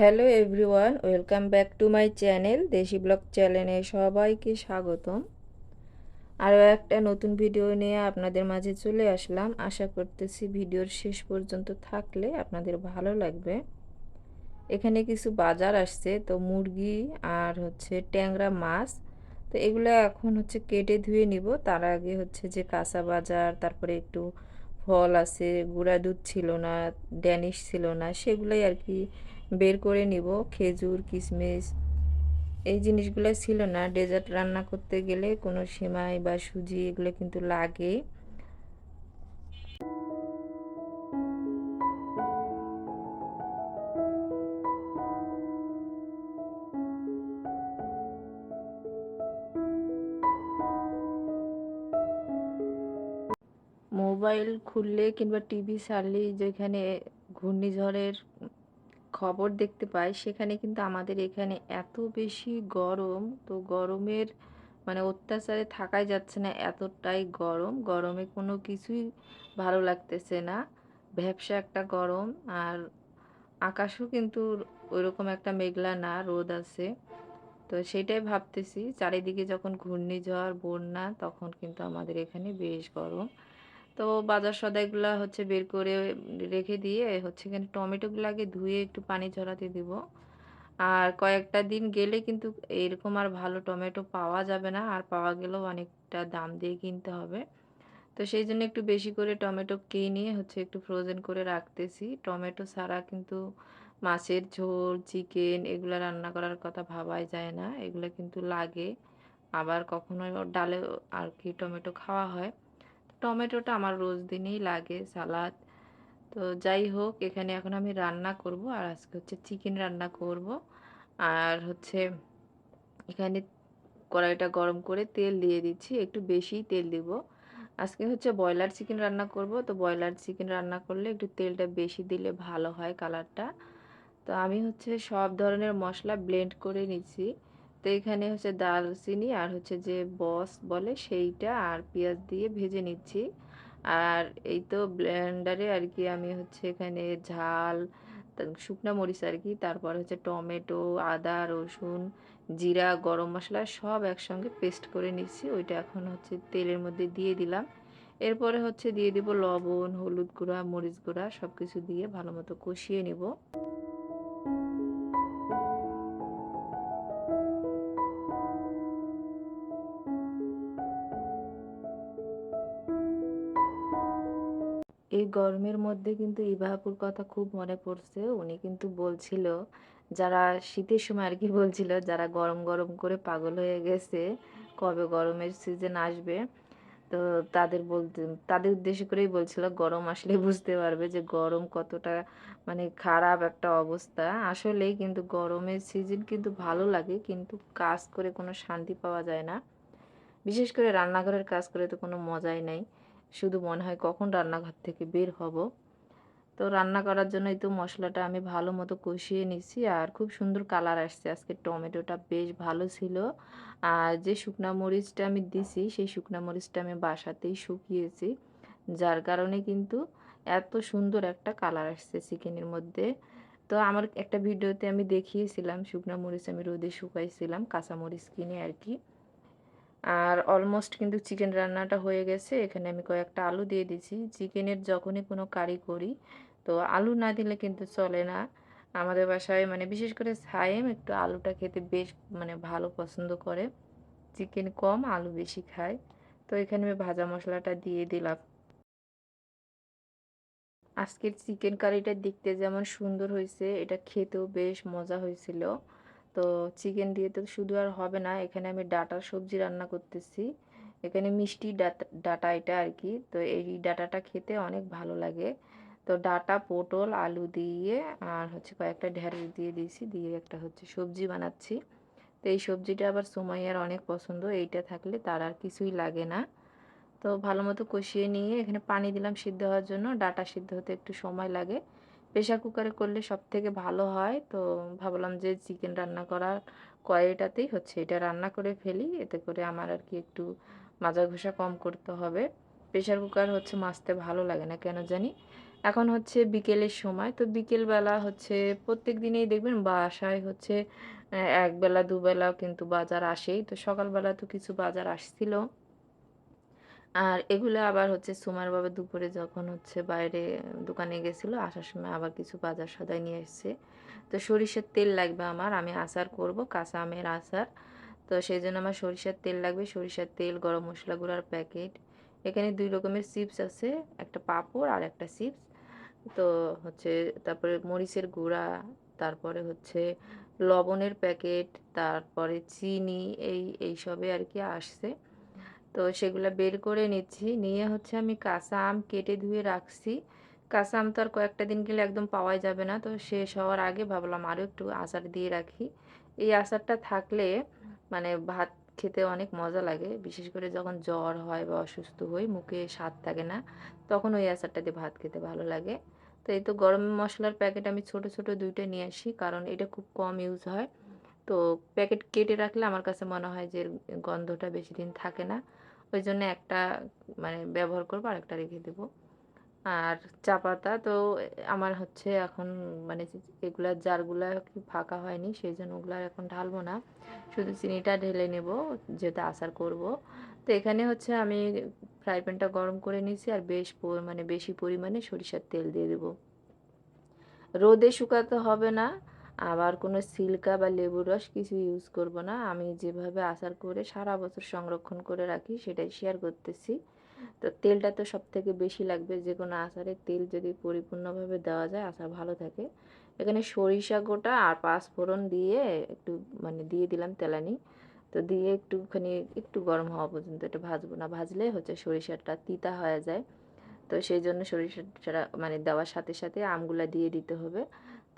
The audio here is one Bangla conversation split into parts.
Hello everyone, welcome back to my channel desi blog চ্যানেলে সবাইকে স্বাগতম। আরও একটা নতুন ভিডিও নিয়ে আপনাদের মাঝে চলে আসলাম। আশা করতেছি ভিডিওর শেষ পর্যন্ত থাকলে আপনাদের ভালো লাগবে। এখানে কিছু বাজার আসছে, তো মুরগি আর হচ্ছে ট্যাংরা মাছ, তো এগুলো এখন হচ্ছে কেটে ধুয়ে নিব। তার আগে হচ্ছে যে কাঁচা বাজার, তারপরে একটু ফল আছে, গুঁড়া দুধ ছিল না, ড্যানিশ ছিল না, সেগুলোই আর কি বের করে নিব, খেজুর কিশমিশ এই জিনিসগুলো ছিল না। ডেজার্ট রান্না করতে গেলে কোনো সেমাই বা সুজি এগুলো কিন্তু লাগে। মোবাইল খুললে কিংবা টিভি ছাড়লেই যেখানে ঘূর্ণিঝড়ের খবর দেখতে পাই, সেখানে কিন্তু আমাদের এখানে এত বেশি গরম। তো গরমের মানে অত্যাচারে থাকাই যাচ্ছে না, এতটাই গরম। গরমে কোনো কিছুই ভালো লাগতেছে না। ভ্যাবসা একটা গরম। আর আকাশও কিন্তু ওইরকম একটা মেঘলা না, রোদ আছে। তো সেটাই ভাবতেছি। চারিদিকে যখন ঘূর্ণিঝড়, বন্যা, তখন কিন্তু আমাদের এখানে বেশ গরম। তো বাজার সদাইগুলা হচ্ছে বের করে রেখে দিয়ে হচ্ছে এখানে টমেটোগুলো আগে ধুয়ে একটু পানি ঝরাতে দিব। আর কয়েকটা দিন গেলে কিন্তু এরকম আর ভালো টমেটো পাওয়া যাবে না, আর পাওয়া গেলেও অনেকটা দাম দিয়ে কিনতে হবে। তো সেই জন্য একটু বেশি করে টমেটো কিনে হচ্ছে একটু ফ্রোজেন করে রাখতেছি। টমেটো ছাড়া কিন্তু মাছের ঝোল চিকেন এগুলো রান্না করার কথা ভাবাই যায় না। এগুলো কিন্তু লাগে। আবার কখনো ডালে আর কি টমেটো খাওয়া হয়। টমেটোটা আমার রোজ দিনেই লাগে সালাদ। তো যাই হোক, এখানে এখন আমি রান্না করব আর আজকে হচ্ছে চিকেন রান্না করব। আর হচ্ছে এখানে কড়াইটা গরম করে তেল দিয়ে দিচ্ছি, একটু বেশিই তেল দিব। আজকে হচ্ছে ব্রয়লার চিকেন রান্না করব। তো ব্রয়লার চিকেন রান্না করলে একটু তেলটা বেশি দিলে ভালো হয় কালারটা। তো আমি হচ্ছে সব ধরনের মশলা ব্লেন্ড করে নিচ্ছি। তো এখানে হচ্ছে দারচিনি আর হচ্ছে যে বস বলে সেইটা আর পেঁয়াজ দিয়ে ভেজে নিচ্ছি। আর এই তো ব্লেন্ডারে আর কি আমি হচ্ছে এখানে ঝাল শুকনা মরিচ আর কি, তারপর হচ্ছে টমেটো, আদা, রসুন, জিরা, গরম মশলা সব একসঙ্গে পেস্ট করে নিচ্ছি। ওইটা এখন হচ্ছে তেলের মধ্যে দিয়ে দিলাম। এরপরে হচ্ছে দিয়ে দিব লবণ, হলুদ গুঁড়া, মরিচ গুঁড়া সব কিছু দিয়ে ভালো মতো কষিয়ে নিব। এই গরমের মধ্যে কিন্তু ইভাপুর কথা খুব মনে পড়ছে। উনি কিন্তু বলছিল, যারা শীতের সময় আর কি বলছিল, যারা গরম গরম করে পাগল হয়ে গেছে, কবে গরমের সিজন আসবে? তো তাদের বলতে, তাদের উদ্দেশ্য করেই বলছিল, গরম আসলে বুঝতে পারবে যে গরম কতটা মানে খারাপ একটা অবস্থা। আসলেই কিন্তু গরমের সিজন কিন্তু ভালো লাগে, কিন্তু কাজ করে কোনো শান্তি পাওয়া যায় না। বিশেষ করে রান্নাঘরের কাজ করে তো কোনো মজাই নাই। শুধু মনে হয় কখন রান্নাঘর থেকে বের হব। তো রান্না করার জন্যই তো মশলাটা আমি ভালো মতো কষিয়ে নিছি আর খুব সুন্দর কালার আসছে। আজকে টমেটোটা বেশ ভালো ছিল। আর যে শুকনা মরিচটা আমি দিছি, সেই শুকনা মরিচটা আমি বাসাতেই শুকিয়েছি। যার কারণে কিন্তু এত সুন্দর একটা কালার আসছে চিকেনের মধ্যে। তো আমার একটা ভিডিওতে আমি দেখিয়েছিলাম, শুকনা মরিচ আমি রোদে শুকাইছিলাম, কাঁচা মরিচ কিনে আর কি। আর অলমোস্ট কিন্তু চিকেন রান্নাটা হয়ে গেছে। এখানে আমি কয়েকটা আলু দিয়ে দিছি চিকেনের যখনই কোনো কারি করি, তো আলু না দিলে কিন্তু চলে না। আমাদের বাসায় মানে বিশেষ করে সায়েম একটু আলুটা খেতে বেশ মানে ভালো পছন্দ করে। চিকেন কম, আলু বেশি খায়। তো এখানে আমি ভাজা মশলাটা দিয়ে দিলাম। আজকের চিকেন কারিটা দেখতে যেমন সুন্দর হয়েছে, এটা খেতেও বেশ মজা হয়েছিল। তো চিকেন দিয়ে তো শুধু আর হবে না, এখানে আমি ডাটার সবজি রান্না করতেছি। এখানে মিষ্টি ডাটা এটা আর কি তো এই ডাটাটা খেতে অনেক ভালো লাগে। তো ডাটা, পটল, আলু দিয়ে আর হচ্ছে কয়েকটা ঢেঁড়স দিয়ে দিয়েছি, দিয়ে একটা হচ্ছে সবজি বানাচ্ছি। তো এই সবজিটা আবার সুমাইয়ার অনেক পছন্দ, এইটা থাকলে তার আর কিছুই লাগে না। তো ভালো মতো কষিয়ে নিয়ে এখানে পানি দিলাম সিদ্ধ হওয়ার জন্য, ডাটা সিদ্ধ হতে একটু সময় লাগে। প্রেশার কুকারে করলে সব থেকে ভালো হয় তো ভাবলাম যে চিকেন রান্না করার কড়াইটাতেই হচ্ছে, এটা রান্না করে ফেলি, এতে করে আমার আর কি একটু মাজা ঘষা কম করতে হবে প্রেশার কুকার হচ্ছে মাছতে ভালো লাগে না, কেন জানি এখন হচ্ছে বিকেলের সময়। তো বিকেলবেলা হচ্ছে প্রত্যেক দিনেই দেখবেন বাসায় হচ্ছে একবেলা দুবেলা কিন্তু বাজার আসেই। তো সকালবেলা তো কিছু বাজার আসছিল। আর এগুলো আবার হচ্ছে সুমার বাবা দুপুরে যখন হচ্ছে বাইরে দোকানে গেছিল আসার সময় আবার কিছু বাজার সদাই নিয়ে এসছে। তো সরিষার তেল লাগবে আমার। আমি আচার করব, কাঁচা আমের আচার। তো সেই জন্য আমার সরিষার তেল লাগবে। সরিষার তেল, গরম মসলা গুঁড়ার প্যাকেট। এখানে দুই রকমের চিপস আছে। একটা পাঁপড় আর একটা চিপস। তো হচ্ছে তারপরে মরিচের গুঁড়া, তারপরে হচ্ছে লবণের প্যাকেট, তারপরে চিনি এই এইসবে আর কি আসছে। তো সেগুলো বের করে নিচ্ছি। নিয়ে হচ্ছে আমি কাঁচা আম কেটে ধুয়ে রাখছি। কাঁচা আম তো আর কয়েকটা দিন গেলে একদম পাওয়াই যাবে না। তো শেষ হওয়ার আগে ভাবলাম আরও একটু আচার দিয়ে রাখি। এই আচারটা থাকলে মানে ভাত খেতে অনেক মজা লাগে। বিশেষ করে যখন জ্বর হয় বা অসুস্থ হই, মুখে স্বাদ থাকে না, তখন ওই আচারটা দিয়ে ভাত খেতে ভালো লাগে। তো এই তো গরম মশলার প্যাকেট আমি ছোট, ছোট ২ টা নিয়ে আসি। কারণ এটা খুব কম ইউজ হয়। তো প্যাকেট কেটে রাখলে আমার কাছে মনে হয় যে গন্ধটা বেশি দিন থাকে না। ওইজন্য একটা মানে ব্যবহার করব আর একটা রেখে দেবো আর চা পাতা তো আমার হচ্ছে এখন মানে এগুলার জারগুলা ফাঁকা হয়নি, সেইজন্য ওগুলা এখন ঢালবো না। শুধু চিনিটা ঢেলে নেব, যেহেতু আচার করব। তো এখানে হচ্ছে আমি ফ্রাই প্যানটা গরম করে নিয়েছি আর বেশ মানে বেশি পরিমাণে সরিষার তেল দিয়ে দেব। রোদে শুকাতে হবে না। আবার কোনো সিল্কা বা লেবুর রস কিছু ইউজ করব না। আমি যেভাবে আচার করে সারা বছর সংরক্ষণ করে রাখি সেটাই শেয়ার করতেছি। তো তেলটা তো সব থেকে বেশি লাগবে। যে কোনো আচারে তেল যদি পরিপূর্ণভাবে দেওয়া যায় আচার ভালো থাকে। এখানে সরিষা গোটা আর পাঁচফোড়ন দিয়ে একটু মানে দিয়ে দিলাম তেলানি। তো দিয়ে একটুখানি একটু গরম হওয়া পর্যন্ত এটা ভাজবো না। ভাজলে হচ্ছে সরিষাটা তিতা হয়ে যায়। তো সেইজন্য সরিষাটা মানে দেওয়ার সাথে, সাথে আমগুলা দিয়ে দিতে হবে।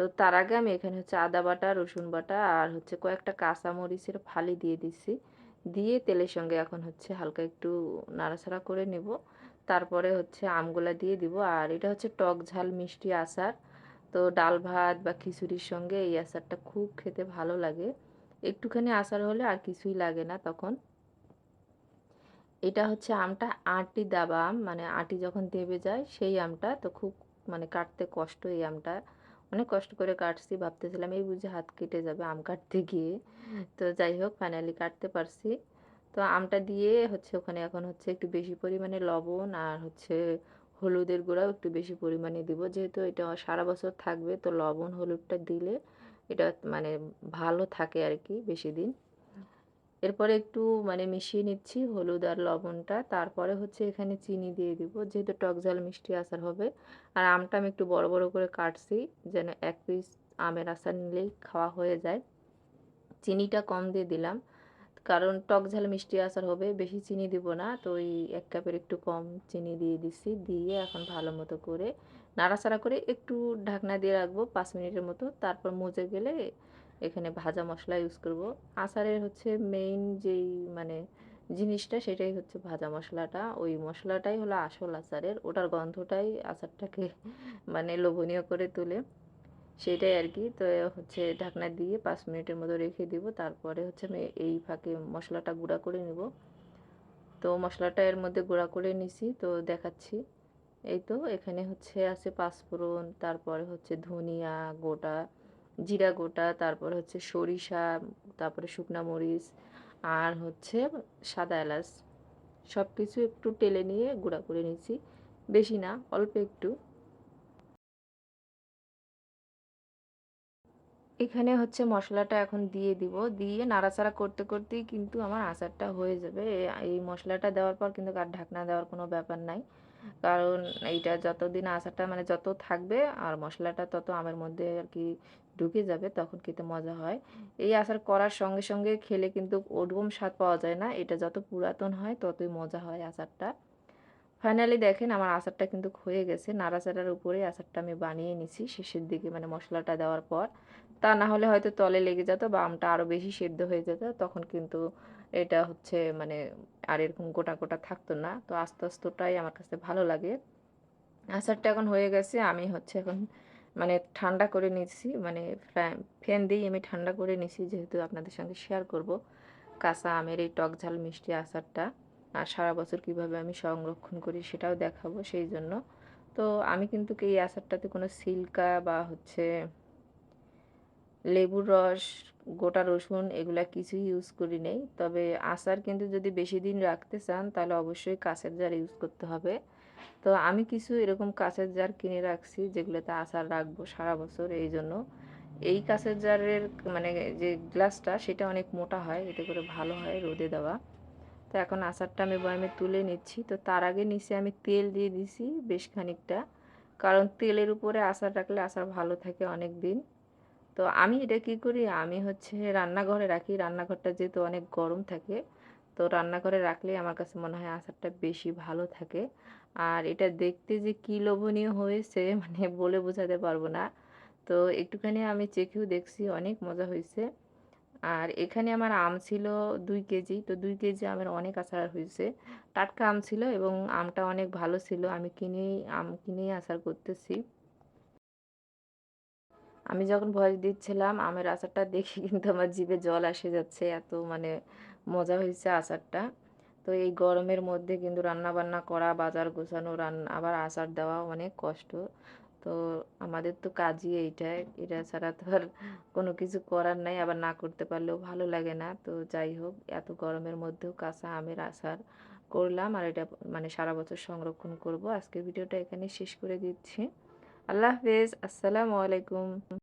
তো তার আগে আমি এখানে হচ্ছে আদা বাটা, রসুন বাটা আর হচ্ছে কয়েকটা কাঁচা মরিচের ফালি দিয়ে দিচ্ছি। দিয়ে তেলের সঙ্গে এখন হচ্ছে হালকা একটু নাড়াচাড়া করে নেব। তারপরে হচ্ছে আমগুলা দিয়ে দিব। আর এটা হচ্ছে টক ঝাল মিষ্টি আচার। তো ডাল ভাত বা খিচুড়ির সঙ্গে এই আচারটা খুব খেতে ভালো লাগে। একটুখানি আচার হলে আর কিছুই লাগে না তখন। এটা হচ্ছে আমটা আটি দাবা আম, মানে আটি যখন দেবে যায় সেই আমটা। তো খুব মানে কাটতে কষ্ট এই আমটা। অনেক কষ্ট করে কাটছি। ভাবতেছিলাম এই বুঝে হাত কেটে যাবে আম কাটতে গিয়ে। তো যাই হোক ফাইনালি কাটতে পারছি। তো আমটা দিয়ে হচ্ছে ওখানে এখন হচ্ছে একটু বেশি পরিমাণে লবণ আর হচ্ছে হলুদের গুঁড়াও একটু বেশি পরিমাণে দিব। যেহেতু এটা সারা বছর থাকবে, তো লবণ হলুদটা দিলে এটা মানে ভালো থাকে আর কি বেশি বেশিদিন। এরপরে একটু মানে মিশিয়ে নিচ্ছি হলুদ আর লবণটা। তারপরে হচ্ছে এখানে চিনি দিয়ে দিব। যেহেতু টক ঝাল মিষ্টি আচার হবে। আর আমটা আমি একটু বড়, বড় করে কাটছি যেন এক পিস আমের আচার নিলেই খাওয়া হয়ে যায়। চিনিটা কম দিয়ে দিলাম। কারণ টক ঝাল মিষ্টি আচার হবে, বেশি চিনি দিব না। তো ওই এক কাপের একটু কম চিনি দিয়ে দিচ্ছি। দিয়ে এখন ভালো মতো করে নাড়াচাড়া করে একটু ঢাকনা দিয়ে রাখব পাঁচ মিনিটের মতো। তারপর মজে গেলে এখানে ভাজা মশলা ইউজ করব। আচারের হচ্ছে মেইন যেই মানে জিনিসটা সেটাই হচ্ছে ভাজা মশলাটা ওই মশলাটাই হলো আসল আচারের। ওটার গন্ধটাই আচারটাকে মানে লোভনীয় করে তোলে। সেটাই আর কি তো হচ্ছে ঢাকনা দিয়ে পাঁচ মিনিটের মতো রেখে দিব। তারপরে হচ্ছে আমি এই ফাঁকে মশলাটা গুঁড়া করে নিব। তো মশলাটা এর মধ্যে গুঁড়া করে নিছি। তো দেখাচ্ছি। এই তো এখানে হচ্ছে আছে পাঁচফোড়ন, তারপরে হচ্ছে ধনিয়া গোটা, জিরা গোটা, তারপরে হচ্ছে সরিষা, তারপরে শুকনা মরিচ আর হচ্ছে সাদা এলাচ। সবকিছু একটু টেলে নিয়ে গুঁড়া করে নিচ্ছি। বেশি না, অল্প একটু। এখানে হচ্ছে মশলাটা এখন দিয়ে দিব। দিয়ে নাড়াচাড়া করতে, করতেই কিন্তু আমার আচারটা হয়ে যাবে। এই মশলাটা দেওয়ার পর কিন্তু আর ঢাকনা দেওয়ার কোনো ব্যাপার নাই। কারণ এইটা যতদিন আচারটা মানে যত থাকবে আর মশলাটা তত আমের মধ্যে আরকি ঢুকে যাবে তখন খেতে মজা হয়। এই আচার করার সঙ্গে, সঙ্গে খেলে কিন্তু ওরকম স্বাদ পাওয়া যায় না। এটা যত পুরাতন হয় ততই মজা হয় আচারটা। ফাইনালি দেখেন আমার আচারটা কিন্তু হয়ে গেছে। নাড়াচাড়ার উপরে আচারটা আমি বানিয়ে নিছি শেষের দিকে মানে মশলাটা দেওয়ার পর। তা না হলে হয়তো তলে লেগে যেত বা আমটা আরও বেশি সেদ্ধ হয়ে যেত। তখন কিন্তু এটা হচ্ছে মানে আর এরকম গোটা, গোটা থাকতো না। তো আস্তে, আস্তটাই আমার কাছে ভালো লাগে। আচারটা এখন হয়ে গেছে। আমি হচ্ছে এখন মানে ঠান্ডা করে নিচ্ছি। মানে ফ্যান দিয়েই আমি ঠান্ডা করে নিছি যেহেতু আপনাদের সঙ্গে শেয়ার করব। কাঁচা আমের এই টক ঝাল মিষ্টি আচারটা। আর সারা বছর কীভাবে আমি সংরক্ষণ করি সেটাও দেখাবো সেই জন্য তো আমি কিন্তু এই আচারটাতে কোনো সিল্কা বা হচ্ছে লেবুর রস, গোটা রসুন এগুলা কিছুই ইউজ করি নেই তবে আচার কিন্তু যদি বেশি দিন রাখতে চান তাহলে অবশ্যই কাঁচের জার ইউজ করতে হবে। তো আমি কিছু এরকম কাঁচের জার কিনে রাখছি যেগুলোতে আচার রাখব সারা বছর এই জন্য এই কাঁচের জারের মানে যে গ্লাসটা সেটা অনেক মোটা হয়, এতে করে ভালো হয় রোদে দেওয়া। তো এখন আচারটা আমি বয়ামে তুলে নিচ্ছি। তো তার আগে নিচে আমি তেল দিয়ে দিছি বেশ খানিকটা। কারণ তেলের উপরে আচার রাখলে আচার ভালো থাকে অনেক দিন তো আমি এটা কি করি আমি হচ্ছে রান্নাঘরে রাখি। রান্নাঘরটা যেহেতু অনেক গরম থাকে। তো রান্নাঘরে রাখলেই আমার কাছে মনে হয় আচারটা বেশি ভালো থাকে। আর এটা দেখতে যে কি লোভনীয় হয়েছে মানে বলে বোঝাতে পারব না। তো একটুখানি আমি চেখেও দেখছি, অনেক মজা হয়েছে আর এখানে আমার আম ছিল দুই কেজি। তো দুই কেজি আমের অনেক আচার হয়েছে টাটকা আম ছিল এবং আমটা অনেক ভালো ছিল। আমি কিনেই, আম কিনেই আচার করতেছি। আমি যখন ভয়েস দিচ্ছিলাম, আমের আচারটা দেখে কিন্তু আমার জিভে জল এসে যাচ্ছে। এত মানে মজা হয়েছে আচারটা। তো এই গরমের মধ্যে কিন্তু রান্না-বান্না করা, বাজার গোছানো, রান্না আবার আচার দেওয়া অনেক কষ্ট। তো আমাদের তো কাজই এইটাই। এটা ছাড়া তো আর কোনো কিছু করার নাই। আবার না করতে পারলেও ভালো লাগে না। তো যাই হোক এত গরমের মধ্যেও কাঁচা আমের আচার করলাম। আর এটা মানে সারা বছর সংরক্ষণ করব। আজকের ভিডিওটা এখানে শেষ করে দিচ্ছি। আল্লাহ হাফেজ। আসসালামু আলাইকুম।